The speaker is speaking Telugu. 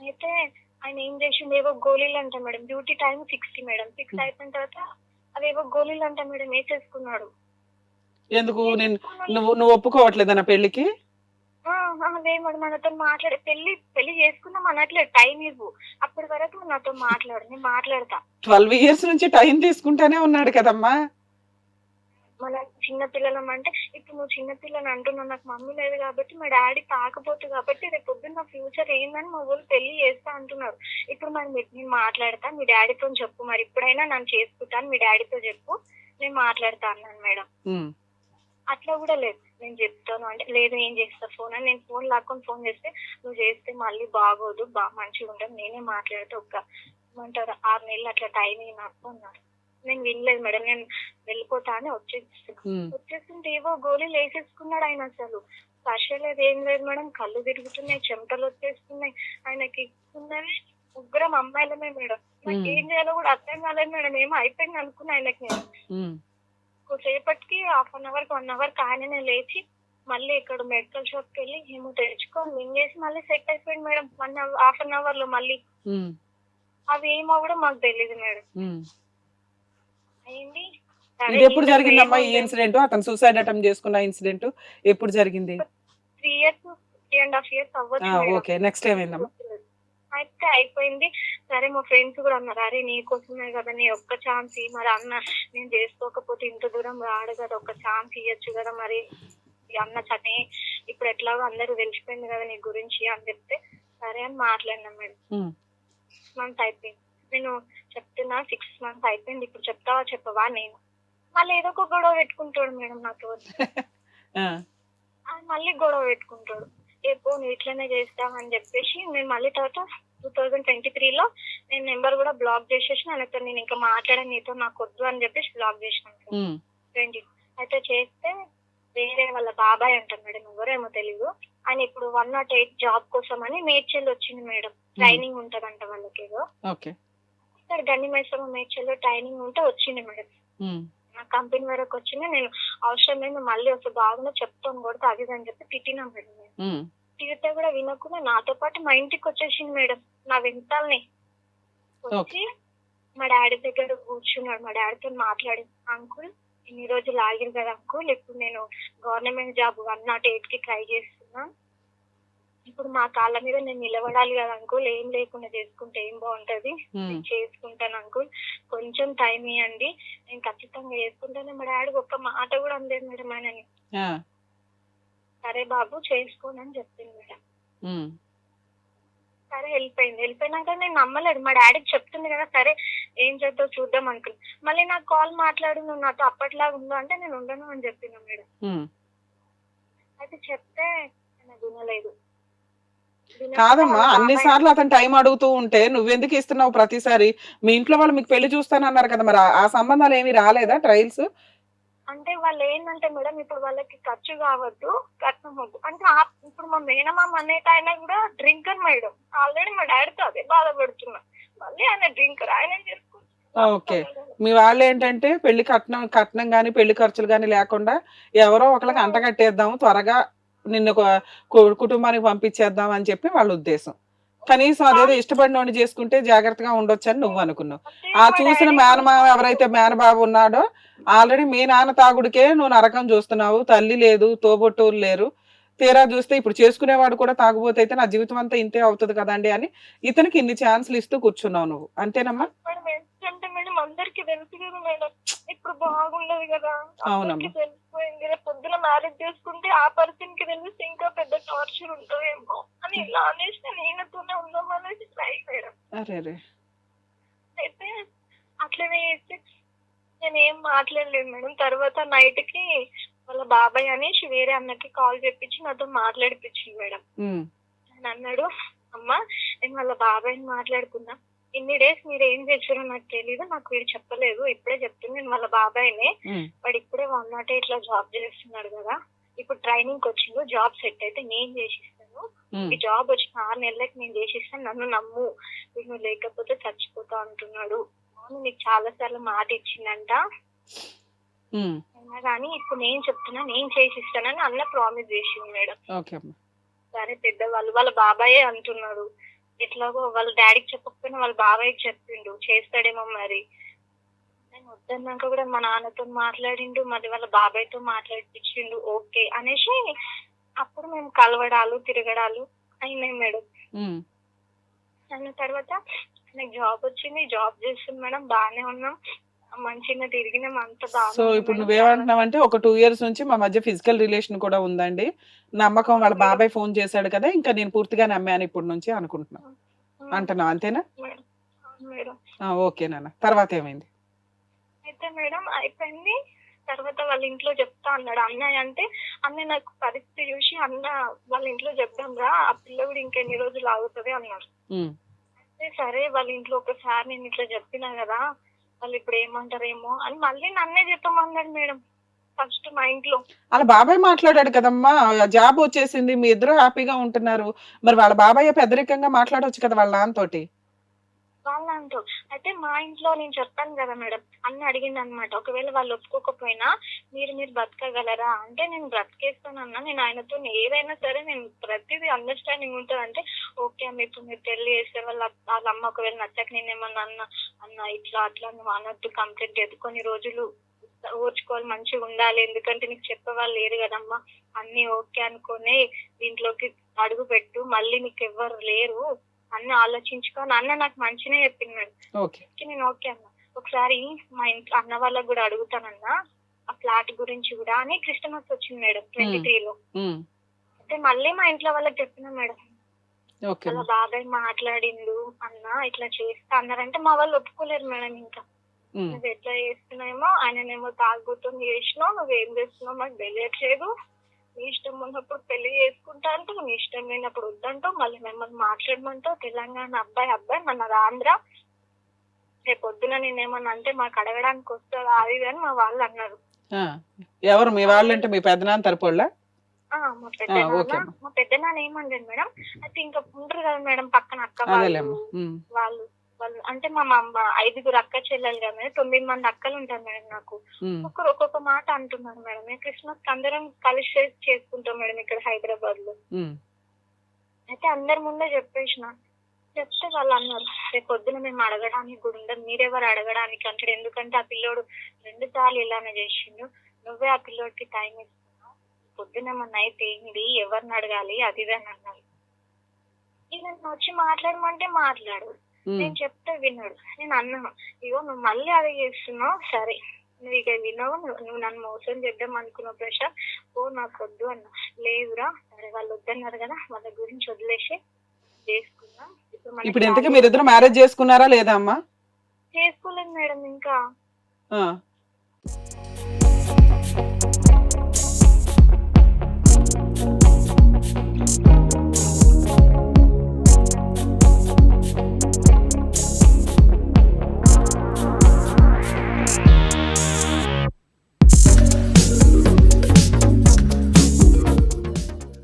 అయితే ఆయన ఏం చేసిండు? ఏవో గోళీలు అంట madam. Duty time sixty madam. Six అయిపోయిన తర్వాత అవేవో గోళీలు అంట మేడం. వేసేసుకున్నాడు ఎందుకు? నేను నువ్వు నువ్వు ఒప్పుకోవట్లేదా నా పెళ్ళికి లేదు మనతో మాట్లాడే పెళ్ళి పెళ్ళి చేసుకుందాం అనట్లేదు టైం ఇవ్వు. అప్పటి వరకు నాతో మాట్లాడు. నేను మాట్లాడతా. ట్వెల్వ్ ఇయర్స్ నుంచి టైం తీసుకుంటానే ఉన్నాడు కదమ్మా. మన చిన్న పిల్లలం అంటే ఇప్పుడు నువ్వు చిన్న పిల్లని అంటున్నావు నాకు మమ్మీ లేదు కాబట్టి మా డాడీ తాకపోతు కాబట్టి రేపు పొద్దున్న నా ఫ్యూచర్ ఏందని మా ఊళ్ళు పెళ్ళి చేస్తా అంటున్నారు. ఇప్పుడు మరి నేను మాట్లాడతా మీ డాడీతో చెప్పు. మరి ఇప్పుడైనా నన్ను చేసుకుంటాను మీ డాడీతో చెప్పు. నేను మాట్లాడతా అన్నాను మేడం. అట్లా కూడా లేదు. నేను చెప్తాను అంటే లేదు ఏం చేస్తా? ఫోన్ అని నేను ఫోన్ లాక్కొని ఫోన్ చేస్తే నువ్వు చేస్తే మళ్ళీ బాగోదు బా మంచిగా ఉంటుంది నేనే మాట్లాడితే ఒక ఏమంటారు? ఆరు నెలలు అట్లా టైం నాకు అన్నారు. నేను వినలేదు మేడం నేను వెళ్ళిపోతా అని వచ్చేసి ఉమ్, వచ్చేస్తుంటే ఏవో గోళీలు వేసేసుకున్నాడు ఆయన అసలు. స్పర్శ లేదు ఏం లేదు మేడం కళ్ళు తిరుగుతున్నాయి చెమటలు వచ్చేస్తున్నాయి. ఆయనకి ఉన్నది ముగ్గురం అమ్మాయిలమే మేడం. నాకు. ఏం చేయాలో కూడా అర్థం కాలేదు మేడం ఏమో అయిపోయింది అనుకున్నా ఆయనకి నేను. కొద్దిసేపటికి half an hour one hour ఆయననే లేచి మళ్ళీ ఇక్కడ మెడికల్ షాప్కి వెళ్ళి ఏమో తెచ్చుకొని మింగేసి మళ్ళీ సెట్ అయిపోయింది madam. One hour half an అవర్లో మళ్ళీ అవి ఏమో కూడా మాకు తెలియదు మేడం. ఇది ఎప్పుడు జరిగిందమ్మా ఈ ఇన్సిడెంట్? అతను సూసైడ్ అటెంప్ట్ చేసుకున్న ఇన్సిడెంట్. ఎప్పుడు జరిగింది? Three years three and half years అవ్వచ్చు. ఓకే. నెక్స్ట్ ఏమైందమ్మా అయితే అయిపోయింది. సరే మా ఫ్రెండ్స్ కూడా అన్నారు అరే నీ కోసమే కదా నీ ఒక్క ఛాన్స్ మరి అన్న నేను చేసుకోకపోతే ఇంత దూరం రాడు కదా ఒక్క ఛాన్స్ ఇవ్వచ్చు కదా మరి. అన్న చని ఇప్పుడు ఎట్లాగో అందరూ తెలిసిపోయింది కదా నీ గురించి అని చెప్తే సరే అని మాట్లాడినా మేడం. మంత్స్ అయిపోయింది. నేను చెప్తున్నా సిక్స్ మంత్స్ అయిపోయింది. ఇప్పుడు చెప్తావా చెప్పవా నేను? మళ్ళీ ఏదో ఒక గొడవ పెట్టుకుంటాడు మేడం నాతో. మళ్ళీ గొడవ పెట్టుకుంటాడు. రేపు నువ్వు ఇట్లనే చేస్తావని చెప్పేసి నేను మళ్ళీ తర్వాత టూ థౌజండ్ ట్వంటీ త్రీలో నేను నెంబర్ కూడా బ్లాక్ చేసేసి ఆయనతో నేను ఇంకా మాట్లాడను నీతో నాకు వద్దు అని చెప్పేసి బ్లాక్ చేసినాను ఉమ్, ట్వంటీ అయితే చేస్తే వేరే వాళ్ళ బాబాయ్ అంటారు మేడం ఎవరేమో తెలియదు ఆయన ఇప్పుడు వన్ నాట్ ఎయిట్ జాబ్ కోసం అని మేడ్చల్ వచ్చింది మేడం. ట్రైనింగ్ ఉంటదంట వాళ్ళకి ఏదో ఇక్కడ గన్ని మైసమ్మ మేడ్చల్లో ట్రైనింగ్ ఉంటే వచ్చింది మేడం. నా కంపెనీ వరకు వచ్చింది. నేను అవసరం లేదు మళ్ళీ వస్తే బాగున్నా చెప్తాను కొడితే అది అని చెప్పి తిట్టినా మేడం తిడితే కూడా వినకుండా నాతో పాటు మా ఇంటికి వచ్చేసింది మేడం నా వెంటాలని. వచ్చి మా డాడీ దగ్గర కూర్చున్నాడు మా డాడీతో మాట్లాడి అంకుల్ ఇన్ని రోజులు ఆగింది కదా అంకుల్ ఇప్పుడు నేను గవర్నమెంట్ జాబ్ వన్ నాట్ ఎయిట్కి ట్రై చేస్తున్నా. ఇప్పుడు మా కాళ్ళ మీద నేను నిలబడాలి కదా అంకుల్. ఏం లేకుండా చేసుకుంటే ఏం బాగుంటది? నేను చేసుకుంటాను అంకుల్. కొంచెం టైం ఇవ్వండి నేను ఖచ్చితంగా చేసుకుంటాను. మా డాడీ ఒక్క మాట కూడా అనలేదు మేడం ఆయనని. సరే బాబు చేసుకోను అని చెప్పింది మేడం. సరే వెళ్ళిపోయింది. వెళ్ళిపోయినాక నేను నమ్మలేదు. మా డాడీకి చెప్తుంది కదా సరే ఏం చేద్దాం చూద్దాం అనుకున్నా మళ్ళీ నాకు కాల్ మాట్లాడు నువ్వు నాతో అప్పట్లాగా ఉందో అంటే నేను ఉండను అని చెప్పిన మేడం. అయితే చెప్తే ఆయన వినలేదు. కాదమ్మా అన్ని సార్లు అతను టైం అడుగుతూ ఉంటే నువ్వెందుకు ఇస్తున్నావు ప్రతిసారి? మీ ఇంట్లో వాళ్ళు మీకు పెళ్ళి చూస్తానన్నారు కదా మరి ఆ- సంబంధాలు ఏమీ రాలేదా ట్రయల్స్? అంటే వాళ్ళు ఏంటంటే మేడం ఇప్పుడు వాళ్ళకి ఖర్చు కావద్దు కట్నం వద్దు. అంటే ఇప్పుడు మా మేనమామ అనేట ఆయన కూడా డ్రింకర్ మేడం. ఆల్రెడీ మా డాడీతో అదే బాధపడుతున్నా. మళ్ళీ ఆయన డ్రింకర్ ఆయన ఓకే. మీ వాళ్ళు ఏంటంటే పెళ్ళి కట్నం కట్నం గాని పెళ్ళి ఖర్చులు గాని లేకుండా ఎవరో ఒకరికి అంటగట్టేద్దాం త్వరగా నిన్ను కుటుంబానికి పంపించేద్దాం అని చెప్పి వాళ్ళ ఉద్దేశం. కనీసం అదేదో ఇష్టపడిన వాడిని చేసుకుంటే జాగ్రత్తగా ఉండొచ్చు అని నువ్వు అనుకున్నావు. ఆ చూసిన డాడీ మేనమామ ఎవరైతే మేనబాబు ఉన్నాడో ఆల్రెడీ మీ నాన్న తాగుడికే నువ్వు నరకం చూస్తున్నావు తల్లి లేదు తోబొట్టూరు లేరు. తీరా చూస్తే ఇప్పుడు చేసుకునేవాడు కూడా తాగుబోతే అయితే నా జీవితం అంతా ఇంతే అవుతుంది కదండి అని ఇతనికి ఇన్ని ఛాన్సులు ఇస్తూ కూర్చున్నావు నువ్వు. అంతేనమ్మా? మేడం ఏంటంటే మేడం అందరికి తెలుసు కదా మేడం ఇప్పుడు బాగుండదు కదా. అవునమ్మా. పొద్దున మ్యారేజ్ చేసుకుంటే ఆ పర్సన్కి తెలిస్తే ఇంకా పెద్ద టార్చర్ ఉంటుందేమో అని ఇలా అనేసి నేను ఈయనతోనే ఉందాం అనేసి ట్రై రే. అయితే అట్లనే చేస్తే నేను ఏం మాట్లాడలేదు మేడం. తర్వాత నైట్కి వాళ్ళ బాబాయ్ అనేసి వేరే అన్నకి కాల్ చెప్పించి నాతో మాట్లాడిపించింది మేడం. ఆయన అన్నాడు అమ్మా నేను వాళ్ళ బాబాయ్ని మాట్లాడుకున్నా. ఇన్ని డేస్ మీరు ఏం చేశారో నాకు తెలియదు నాకు వీడు చెప్పలేదు. ఇప్పుడే చెప్తుంది నేను వాళ్ళ బాబాయ్నే. వాడు ఇప్పుడే వన్ నాట్ ఎయిట్లో జాబ్ చేస్తున్నాడు కదా. ఇప్పుడు ట్రైనింగ్ వచ్చిండు జాబ్ సెట్ అయితే నేను చేసిస్తాను. ఈ జాబ్ వచ్చిన ఆరు నెలలకి నేను చేసిస్తాను నన్ను నమ్ము. వీడు నువ్వు లేకపోతే చచ్చిపోతా అంటున్నాడు. అవును నీకు చాలా సార్లు మాట ఇచ్చిందంట. అయినా కానీ ఇప్పుడు నేను చెప్తున్నా నేను చేసిస్తానని అన్న ప్రామిస్ చేసింది మేడం. సరే పెద్దవాళ్ళు వాళ్ళ బాబాయే అంటున్నాడు. ఎట్లాగో వాళ్ళ డాడీకి చెప్పకపోయినా వాళ్ళ బాబాయ్కి చెప్పిండు. చేస్తాడేమో మరి. నేను వద్దన్నాక కూడా మా నాన్నతో మాట్లాడిండు మరి వాళ్ళ బాబాయ్తో మాట్లాడిపించిండు. ఓకే అనేసి అప్పుడు మేము కలవడాలు తిరగడాలు అయినాయి మేడం. అయిన తర్వాత నాకు జాబ్ వచ్చింది. జాబ్ చేస్తుంది మేడం. బాగానే ఉన్నాం. మంచిగా తిరిగినాం అంత సో ఇప్పుడు నువ్వేమంటున్నావు అంటే ఒక టూ ఇయర్స్ నుంచి మా మధ్య ఫిజికల్ రిలేషన్ కూడా ఉందండి. నమ్మకం వాళ్ళ బాబాయ్ ఫోన్ చేశాడు కదా ఇంకా నేను పూర్తిగా నమ్మాను ఇప్పటి నుంచి అనుకుంటున్నాను అంటున్నావు? అంతేనా? మేడం. ఆ, ఓకే నాన్న. తర్వాత ఏమైంది? అయితే మేడం అయిపోయింది. తర్వాత వాళ్ళ ఇంట్లో చెప్తా అన్నాడు. అన్నయ్య అంటే అన్నయ్య నాకు పరిస్థితి చూసి అన్న వాళ్ళ ఇంట్లో చెప్దాం రా. ఆ పిల్ల కూడా ఇంకెన్ని రోజులు ఆగుతుంది అయితే సరే వాళ్ళ ఇంట్లో ఒకసారి నేను ఇట్లా చెప్పినా కదా వాళ్ళు ఇప్పుడు ఏమంటారేమో అని మళ్ళీ నన్నే చెప్పమన్నాడు మేడం. ఫస్ట్ మా ఇంట్లో. వాళ్ళ బాబాయ్ మాట్లాడాడు కదమ్మా. జాబ్ వచ్చేసింది. మీ ఇద్దరు హ్యాపీగా ఉంటున్నారు. మరి వాళ్ళ బాబాయ్ పెద్దరికంగా మాట్లాడొచ్చు కదా వాళ్ళ నాన్నతోటి. వాళ్ళ అంటూ అయితే మా ఇంట్లో నేను చెప్పాను కదా మేడం అన్న అడిగింది అనమాట ఒకవేళ వాళ్ళు ఒప్పుకోకపోయినా మీరు మీరు బ్రతకగలరా అంటే నేను బ్రతికేస్తానన్నా నేను ఆయనతో ఏదైనా సరే నేను ప్రతిదీ అండర్స్టాండింగ్ ఉంటుంది. అంటే ఓకే అమ్మ ఇప్పుడు మీరు పెళ్ళి చేస్తే వాళ్ళ వాళ్ళ అమ్మ ఒకవేళ నచ్చక నేను ఏమన్నా అన్న అన్న ఇట్లా అట్లా నువ్వు అనొద్దు కంప్లైంట్ ఎదు కొన్ని రోజులు ఓర్చుకోవాలి మంచిగా ఉండాలి. ఎందుకంటే నీకు చెప్పేవాళ్ళు లేరు కదమ్మా. అన్ని ఓకే అనుకునే దీంట్లోకి అడుగు పెట్టు మళ్ళీ నీకు ఎవ్వరు లేరు. అన్ని ఆలోచించుకొని అన్న నాకు మంచిగా చెప్పింది మేడం ఓకే. ఓకే, నేను ఓకే అన్న. ఒకసారి మా ఇంట్లో అన్న వాళ్ళకి కూడా అడుగుతానన్నా ఆ ఫ్లాట్ గురించి కూడా అని క్రిస్టమస్ వచ్చింది మేడం ట్వంటీ త్రీ లో అయితే మళ్ళీ మా ఇంట్లో వాళ్ళకి చెప్పిన మేడం. వాళ్ళ బాబాయ్ మాట్లాడిండు అన్న ఇట్లా చేస్తా అన్నారంటే మా వాళ్ళు ఒప్పుకోలేరు మేడం ఇంకా. నువ్వు ఎట్లా చేస్తున్నామో ఆయననేమో తాగుతూ చేసినావు నువ్వేం చేస్తున్నావు మాకు తెలియట్లేదు. నీ ఇష్టం ఉన్నప్పుడు పెళ్ళి చేసుకుంటా అంటావు నీ ఇష్టం లేనప్పుడు వద్దంటావు మళ్ళీ మిమ్మల్ని మాట్లాడమంటావు తెలంగాణ అబ్బాయి అబ్బాయి మన ఆంధ్ర రేపు పొద్దున నేనేమన్నా అంటే మాకు అడగడానికి వస్తుంది అది అని మా వాళ్ళు అన్నారు. ఎవరు మీ వాళ్ళు అంటే మీ పెద్దనాన్న తరపుళ్ళ? మా పెద్ద ఆ, ఓకే. నాన్న మా మేడం. అయితే ఇంకా ఉంటారు కదా మేడం పక్కన అక్క వాళ్ళు. వాళ్ళు అంటే మా అమ్మ ఐదుగురు అక్క చెల్లెలు కదా మేడం తొమ్మిది మంది అక్కలు ఉంటారు మేడం నాకు. ఒక్కొక్కరు ఒక్కొక్క మాట అంటున్నారు మేడం. మేము క్రిస్మస్కి అందరం కలిసి చేసి- చేసుకుంటాం మేడం ఇక్కడ హైదరాబాద్లో అయితే అందరి ముందే చెప్పేసిన. చెప్తే వాళ్ళు అన్నారు రేపు పొద్దున మేము అడగడానికి కూడా ఉండదు. మీరెవరు అడగడానికి అంటాడు ఎందుకంటే ఆ పిల్లోడు రెండు సార్లు ఇలానే చేసిండు. నువ్వే ఆ పిల్లోడికి టైం ఇస్తున్నావు. పొద్దున ఏమన్నా అయితే ఏంటి ఎవరిని అడగాలి? అది అని అన్నారు. నన్ను వచ్చి మాట్లాడమంటే మాట్లాడు. నేను చెప్తే విన్నాడు నేను అన్నాను ఇగో నువ్వు మళ్ళీ అది చేస్తున్నావు సరే. నువ్వు ఇక వినవు నువ్వు నన్ను మోసం చేద్దాం అనుకున్నావు ప్రశాంత్. ఓ నాకు వద్దు అన్న. లేదురా సరే వాళ్ళు వద్దన్నారు కదా వాళ్ళ గురించి వదిలేసి చేసుకుందాం ఇప్పుడు ఇంతకీ మీరిద్దరు మ్యారేజ్ చేసుకున్నారా లేదా అమ్మా? చేసుకోలేదు మేడం ఇంకా.